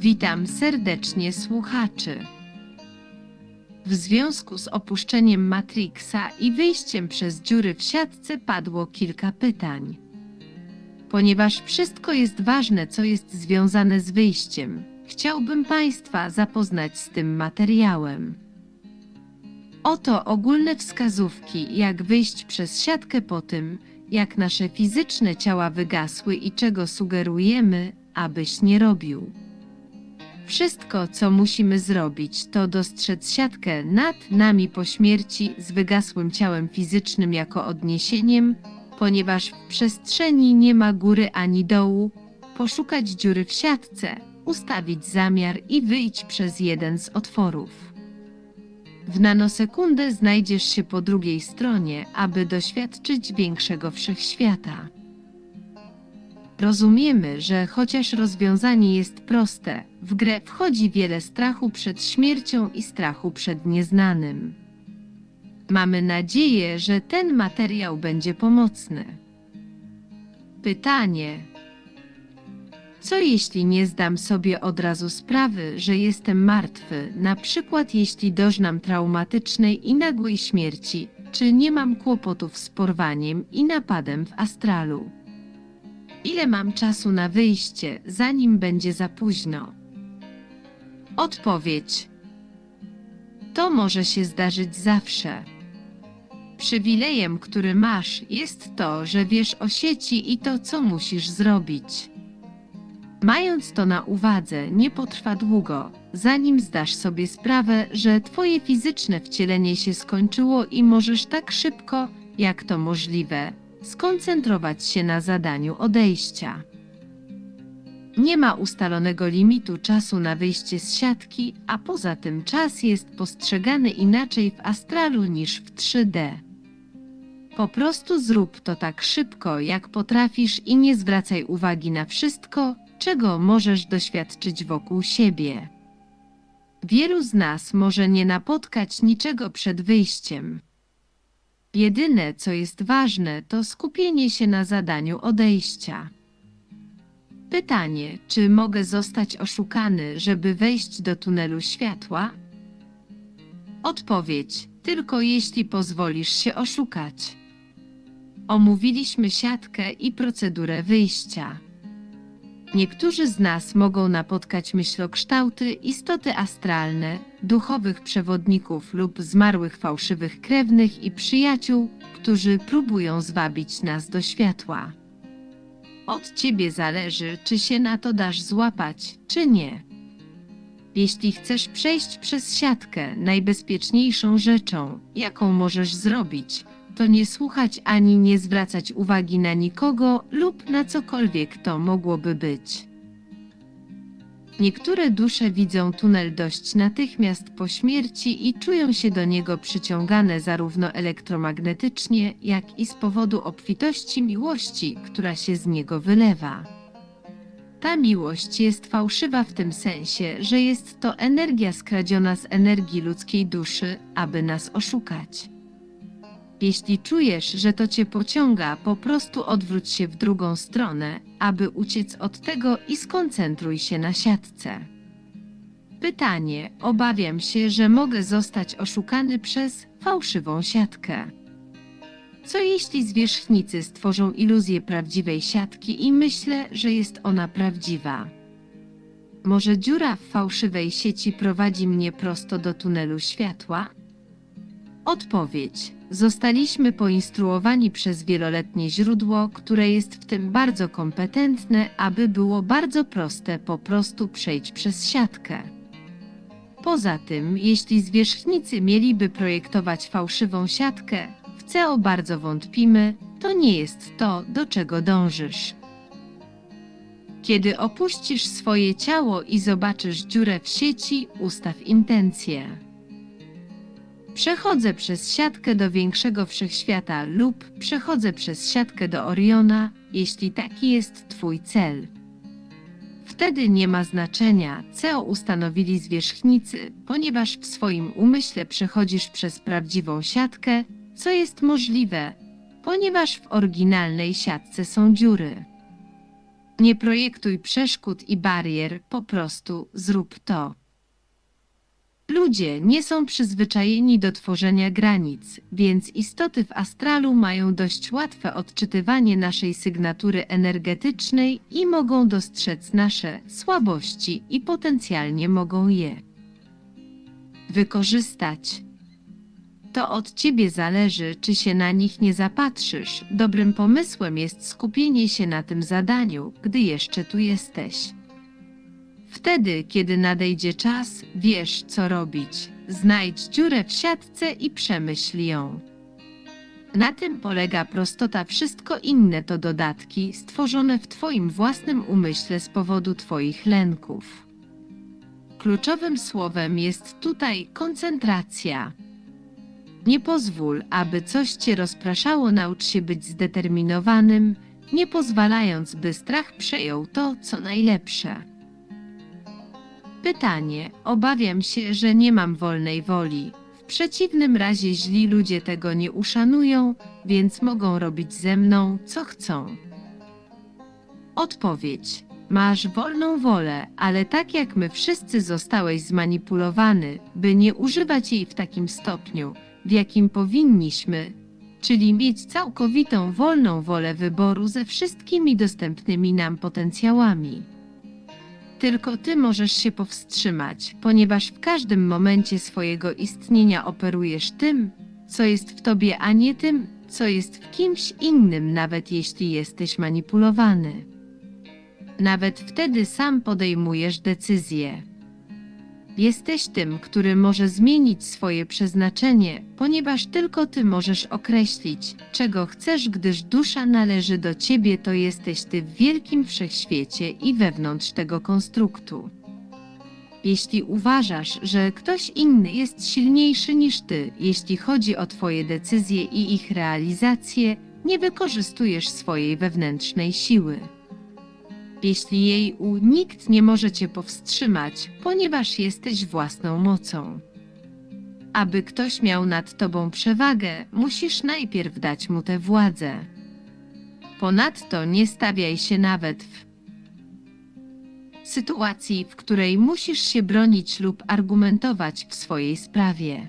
Witam serdecznie słuchaczy. W związku z opuszczeniem Matrixa i wyjściem przez dziury w siatce padło kilka pytań. Ponieważ wszystko jest ważne, co jest związane z wyjściem, chciałbym Państwa zapoznać z tym materiałem. Oto ogólne wskazówki, jak wyjść przez siatkę po tym, jak nasze fizyczne ciała wygasły i czego sugerujemy, abyś nie robił. Wszystko, co musimy zrobić, to dostrzec siatkę nad nami po śmierci z wygasłym ciałem fizycznym jako odniesieniem, ponieważ w przestrzeni nie ma góry ani dołu, poszukać dziury w siatce, ustawić zamiar i wyjść przez jeden z otworów. W nanosekundę znajdziesz się po drugiej stronie, aby doświadczyć większego wszechświata. Rozumiemy, że chociaż rozwiązanie jest proste, w grę wchodzi wiele strachu przed śmiercią i strachu przed nieznanym. Mamy nadzieję, że ten materiał będzie pomocny. Pytanie: Co jeśli nie zdam sobie od razu sprawy, że jestem martwy, na przykład jeśli doznam traumatycznej i nagłej śmierci, czy nie mam kłopotów z porwaniem i napadem w astralu? Ile mam czasu na wyjście, zanim będzie za późno? Odpowiedź: To może się zdarzyć zawsze. Przywilejem, który masz, jest to, że wiesz o sieci i to, co musisz zrobić. Mając to na uwadze, nie potrwa długo, zanim zdasz sobie sprawę, że twoje fizyczne wcielenie się skończyło i możesz tak szybko, jak to możliwe, skoncentrować się na zadaniu odejścia. Nie ma ustalonego limitu czasu na wyjście z siatki, a poza tym czas jest postrzegany inaczej w astralu niż w 3D. Po prostu zrób to tak szybko, jak potrafisz i nie zwracaj uwagi na wszystko, czego możesz doświadczyć wokół siebie. Wielu z nas może nie napotkać niczego przed wyjściem. Jedyne, co jest ważne, to skupienie się na zadaniu odejścia. Pytanie, czy mogę zostać oszukany, żeby wejść do tunelu światła? Odpowiedź, tylko jeśli pozwolisz się oszukać. Omówiliśmy siatkę i procedurę wyjścia. Niektórzy z nas mogą napotkać myślokształty, istoty astralne, duchowych przewodników lub zmarłych fałszywych krewnych i przyjaciół, którzy próbują zwabić nas do światła. Od ciebie zależy, czy się na to dasz złapać, czy nie. Jeśli chcesz przejść przez siatkę, najbezpieczniejszą rzeczą, jaką możesz zrobić, to nie słuchać ani nie zwracać uwagi na nikogo lub na cokolwiek to mogłoby być. Niektóre dusze widzą tunel dość natychmiast po śmierci i czują się do niego przyciągane zarówno elektromagnetycznie, jak i z powodu obfitości miłości, która się z niego wylewa. Ta miłość jest fałszywa w tym sensie, że jest to energia skradziona z energii ludzkiej duszy, aby nas oszukać. Jeśli czujesz, że to cię pociąga, po prostu odwróć się w drugą stronę, aby uciec od tego i skoncentruj się na siatce. Pytanie: Obawiam się, że mogę zostać oszukany przez fałszywą siatkę. Co jeśli zwierzchnicy stworzą iluzję prawdziwej siatki i myślę, że jest ona prawdziwa? Może dziura w fałszywej sieci prowadzi mnie prosto do tunelu światła? Odpowiedź: Zostaliśmy poinstruowani przez wieloletnie źródło, które jest w tym bardzo kompetentne, aby było bardzo proste po prostu przejść przez siatkę. Poza tym, jeśli zwierzchnicy mieliby projektować fałszywą siatkę, w co bardzo wątpimy, to nie jest to, do czego dążysz. Kiedy opuścisz swoje ciało i zobaczysz dziurę w sieci, ustaw intencję. Przechodzę przez siatkę do większego wszechświata lub przechodzę przez siatkę do Oriona, jeśli taki jest Twój cel. Wtedy nie ma znaczenia, co ustanowili zwierzchnicy, ponieważ w swoim umyśle przechodzisz przez prawdziwą siatkę, co jest możliwe, ponieważ w oryginalnej siatce są dziury. Nie projektuj przeszkód i barier, po prostu zrób to. Ludzie nie są przyzwyczajeni do tworzenia granic, więc istoty w astralu mają dość łatwe odczytywanie naszej sygnatury energetycznej i mogą dostrzec nasze słabości i potencjalnie mogą je wykorzystać. To od ciebie zależy, czy się na nich nie zapatrzysz. Dobrym pomysłem jest skupienie się na tym zadaniu, gdy jeszcze tu jesteś. Wtedy, kiedy nadejdzie czas, wiesz, co robić. Znajdź dziurę w siatce i przemyśl ją. Na tym polega prostota, wszystko inne to dodatki stworzone w Twoim własnym umyśle z powodu Twoich lęków. Kluczowym słowem jest tutaj koncentracja. Nie pozwól, aby coś cię rozpraszało, naucz się być zdeterminowanym, nie pozwalając, by strach przejął to, co najlepsze. Pytanie: Obawiam się, że nie mam wolnej woli. W przeciwnym razie źli ludzie tego nie uszanują, więc mogą robić ze mną, co chcą. Odpowiedź: Masz wolną wolę, ale tak jak my wszyscy zostałeś zmanipulowany, by nie używać jej w takim stopniu, w jakim powinniśmy, czyli mieć całkowitą wolną wolę wyboru ze wszystkimi dostępnymi nam potencjałami. Tylko ty możesz się powstrzymać, ponieważ w każdym momencie swojego istnienia operujesz tym, co jest w tobie, a nie tym, co jest w kimś innym, nawet jeśli jesteś manipulowany. Nawet wtedy sam podejmujesz decyzje. Jesteś tym, który może zmienić swoje przeznaczenie, ponieważ tylko ty możesz określić, czego chcesz, gdyż dusza należy do ciebie, to jesteś ty w wielkim wszechświecie i wewnątrz tego konstruktu. Jeśli uważasz, że ktoś inny jest silniejszy niż ty, jeśli chodzi o twoje decyzje i ich realizację, nie wykorzystujesz swojej wewnętrznej siły jeśli jej u nikt nie może cię powstrzymać, ponieważ jesteś własną mocą. Aby ktoś miał nad tobą przewagę, musisz najpierw dać mu tę władzę. Ponadto nie stawiaj się nawet w sytuacji, w której musisz się bronić lub argumentować w swojej sprawie.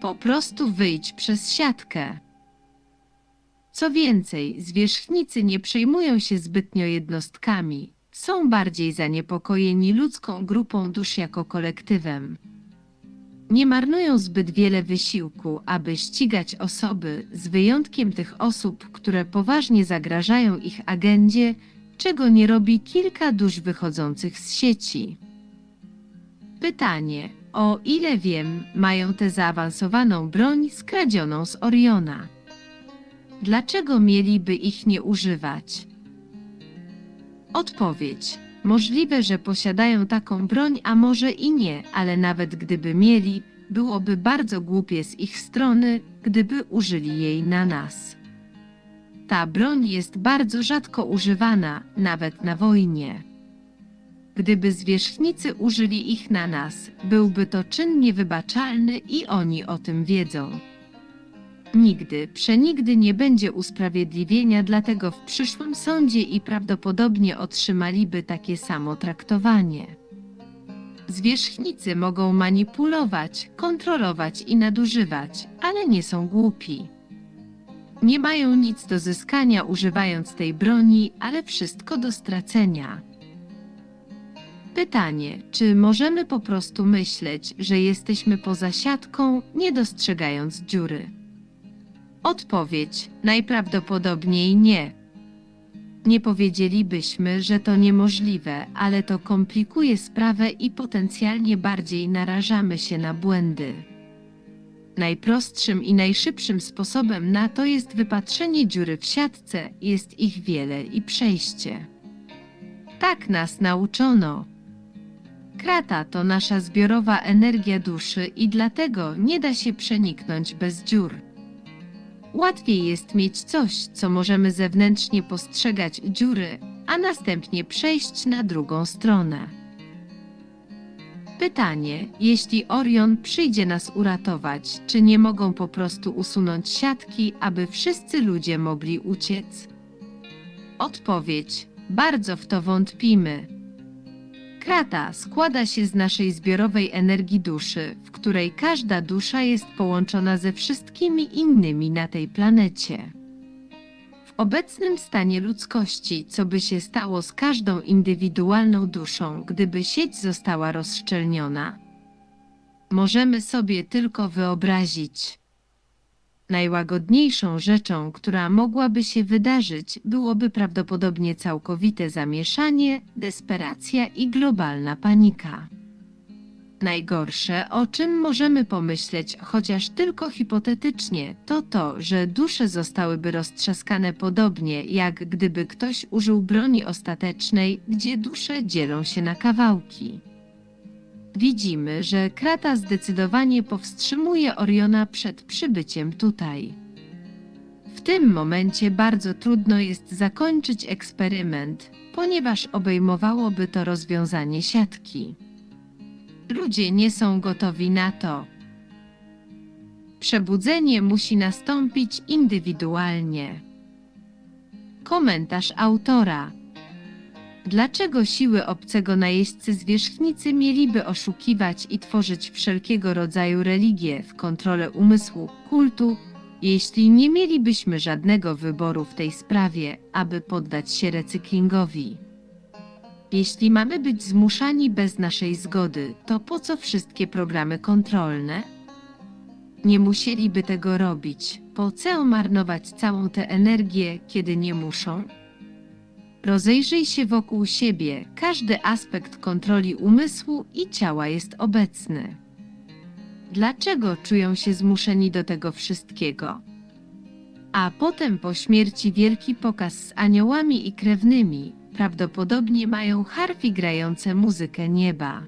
Po prostu wyjdź przez siatkę. Co więcej, zwierzchnicy nie przejmują się zbytnio jednostkami, są bardziej zaniepokojeni ludzką grupą dusz jako kolektywem. Nie marnują zbyt wiele wysiłku, aby ścigać osoby, z wyjątkiem tych osób, które poważnie zagrażają ich agendzie, czego nie robi kilka dusz wychodzących z sieci. Pytanie: o ile wiem, mają tę zaawansowaną broń skradzioną z Oriona? Dlaczego mieliby ich nie używać? Odpowiedź. Możliwe, że posiadają taką broń, a może i nie, ale nawet gdyby mieli, byłoby bardzo głupie z ich strony, gdyby użyli jej na nas. Ta broń jest bardzo rzadko używana, nawet na wojnie. Gdyby zwierzchnicy użyli ich na nas, byłby to czyn niewybaczalny i oni o tym wiedzą. Nigdy, przenigdy nie będzie usprawiedliwienia, dlatego w przyszłym sądzie i prawdopodobnie otrzymaliby takie samo traktowanie. Zwierzchnicy mogą manipulować, kontrolować i nadużywać, ale nie są głupi. Nie mają nic do zyskania używając tej broni, ale wszystko do stracenia. Pytanie, czy możemy po prostu myśleć, że jesteśmy poza siatką, nie dostrzegając dziury? Odpowiedź: najprawdopodobniej nie. Nie powiedzielibyśmy, że to niemożliwe, ale to komplikuje sprawę i potencjalnie bardziej narażamy się na błędy. Najprostszym i najszybszym sposobem na to jest wypatrzenie dziury w siatce, jest ich wiele i przejście. Tak nas nauczono. Krata to nasza zbiorowa energia duszy i dlatego nie da się przeniknąć bez dziur. Łatwiej jest mieć coś, co możemy zewnętrznie postrzegać dziury, a następnie przejść na drugą stronę. Pytanie: jeśli Orion przyjdzie nas uratować, czy nie mogą po prostu usunąć siatki, aby wszyscy ludzie mogli uciec? Odpowiedź: Bardzo w to wątpimy. Krata składa się z naszej zbiorowej energii duszy, w której każda dusza jest połączona ze wszystkimi innymi na tej planecie. W obecnym stanie ludzkości, co by się stało z każdą indywidualną duszą, gdyby sieć została rozszczelniona? Możemy sobie tylko wyobrazić. Najłagodniejszą rzeczą, która mogłaby się wydarzyć, byłoby prawdopodobnie całkowite zamieszanie, desperacja i globalna panika. Najgorsze, o czym możemy pomyśleć, chociaż tylko hipotetycznie, to to, że dusze zostałyby roztrzaskane podobnie, jak gdyby ktoś użył broni ostatecznej, gdzie dusze dzielą się na kawałki. Widzimy, że Krata zdecydowanie powstrzymuje Oriona przed przybyciem tutaj. W tym momencie bardzo trudno jest zakończyć eksperyment, ponieważ obejmowałoby to rozwiązanie siatki. Ludzie nie są gotowi na to. Przebudzenie musi nastąpić indywidualnie. Komentarz autora. Dlaczego siły obcego najeźdźcy zwierzchnicy mieliby oszukiwać i tworzyć wszelkiego rodzaju religie w kontrolę umysłu, kultu, jeśli nie mielibyśmy żadnego wyboru w tej sprawie, aby poddać się recyklingowi? Jeśli mamy być zmuszani bez naszej zgody, to po co wszystkie programy kontrolne? Nie musieliby tego robić. Po co marnować całą tę energię, kiedy nie muszą? Rozejrzyj się wokół siebie, każdy aspekt kontroli umysłu i ciała jest obecny. Dlaczego czują się zmuszeni do tego wszystkiego? A potem po śmierci wielki pokaz z aniołami i krewnymi, prawdopodobnie mają harfi grające muzykę nieba.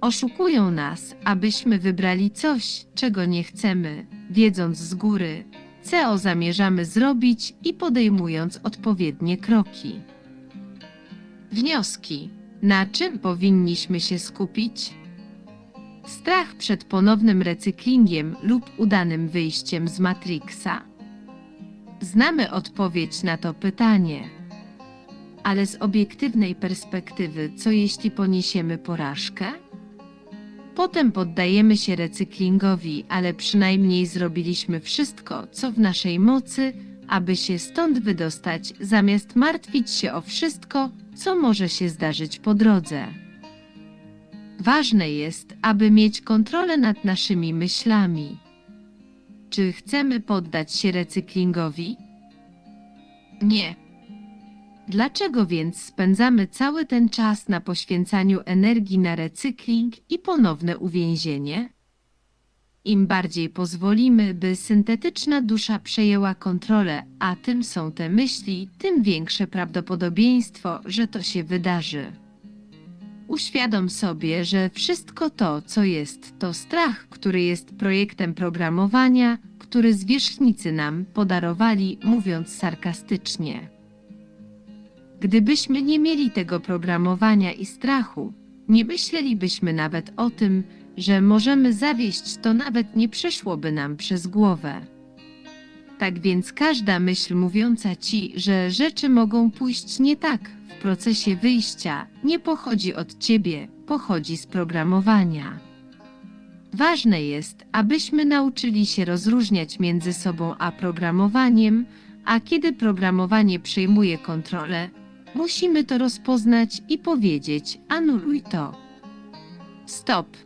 Oszukują nas, abyśmy wybrali coś, czego nie chcemy, wiedząc z góry, co zamierzamy zrobić i podejmując odpowiednie kroki. Wnioski. Na czym powinniśmy się skupić? Strach przed ponownym recyklingiem lub udanym wyjściem z Matrixa. Znamy odpowiedź na to pytanie. Ale z obiektywnej perspektywy, co jeśli poniesiemy porażkę? Potem poddajemy się recyklingowi, ale przynajmniej zrobiliśmy wszystko, co w naszej mocy, aby się stąd wydostać, zamiast martwić się o wszystko, co może się zdarzyć po drodze. Ważne jest, aby mieć kontrolę nad naszymi myślami. Czy chcemy poddać się recyklingowi? Nie. Dlaczego więc spędzamy cały ten czas na poświęcaniu energii na recykling i ponowne uwięzienie? Im bardziej pozwolimy, by syntetyczna dusza przejęła kontrolę, a tym są te myśli, tym większe prawdopodobieństwo, że to się wydarzy. Uświadom sobie, że wszystko to, co jest, to strach, który jest projektem programowania, który zwierzchnicy nam podarowali, mówiąc sarkastycznie. Gdybyśmy nie mieli tego programowania i strachu, nie myślelibyśmy nawet o tym, że możemy zawieść, to nawet nie przeszłoby nam przez głowę. Tak więc każda myśl mówiąca ci, że rzeczy mogą pójść nie tak w procesie wyjścia, nie pochodzi od ciebie, pochodzi z programowania. Ważne jest, abyśmy nauczyli się rozróżniać między sobą a programowaniem, a kiedy programowanie przejmuje kontrolę, musimy to rozpoznać i powiedzieć: anuluj to. Stop.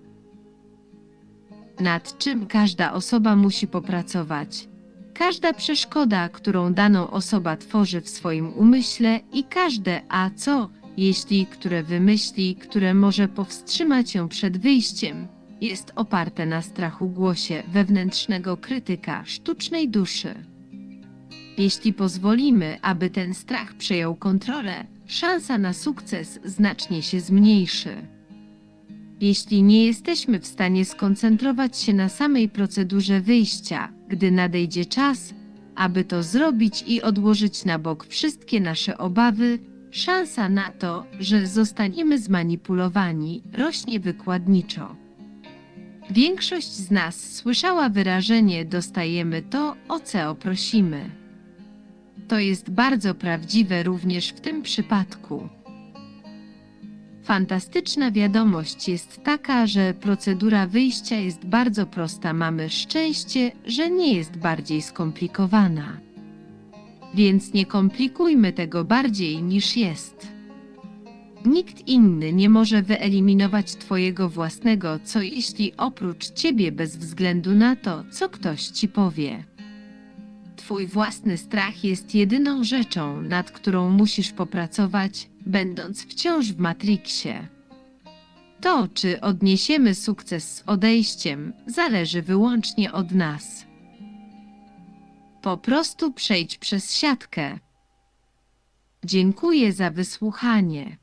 Nad czym każda osoba musi popracować. Każda przeszkoda, którą daną osoba tworzy w swoim umyśle i każde a co, jeśli które wymyśli, które może powstrzymać ją przed wyjściem, jest oparte na strachu głosie wewnętrznego krytyka sztucznej duszy. Jeśli pozwolimy, aby ten strach przejął kontrolę, szansa na sukces znacznie się zmniejszy. Jeśli nie jesteśmy w stanie skoncentrować się na samej procedurze wyjścia, gdy nadejdzie czas, aby to zrobić i odłożyć na bok wszystkie nasze obawy, szansa na to, że zostaniemy zmanipulowani, rośnie wykładniczo. Większość z nas słyszała wyrażenie dostajemy to, o co prosimy. To jest bardzo prawdziwe również w tym przypadku. Fantastyczna wiadomość jest taka, że procedura wyjścia jest bardzo prosta. Mamy szczęście, że nie jest bardziej skomplikowana. Więc nie komplikujmy tego bardziej niż jest. Nikt inny nie może wyeliminować Twojego własnego, co jeśli oprócz Ciebie bez względu na to, co ktoś Ci powie. Twój własny strach jest jedyną rzeczą, nad którą musisz popracować, będąc wciąż w Matrixie. To, czy odniesiemy sukces z odejściem, zależy wyłącznie od nas. Po prostu przejdź przez siatkę. Dziękuję za wysłuchanie.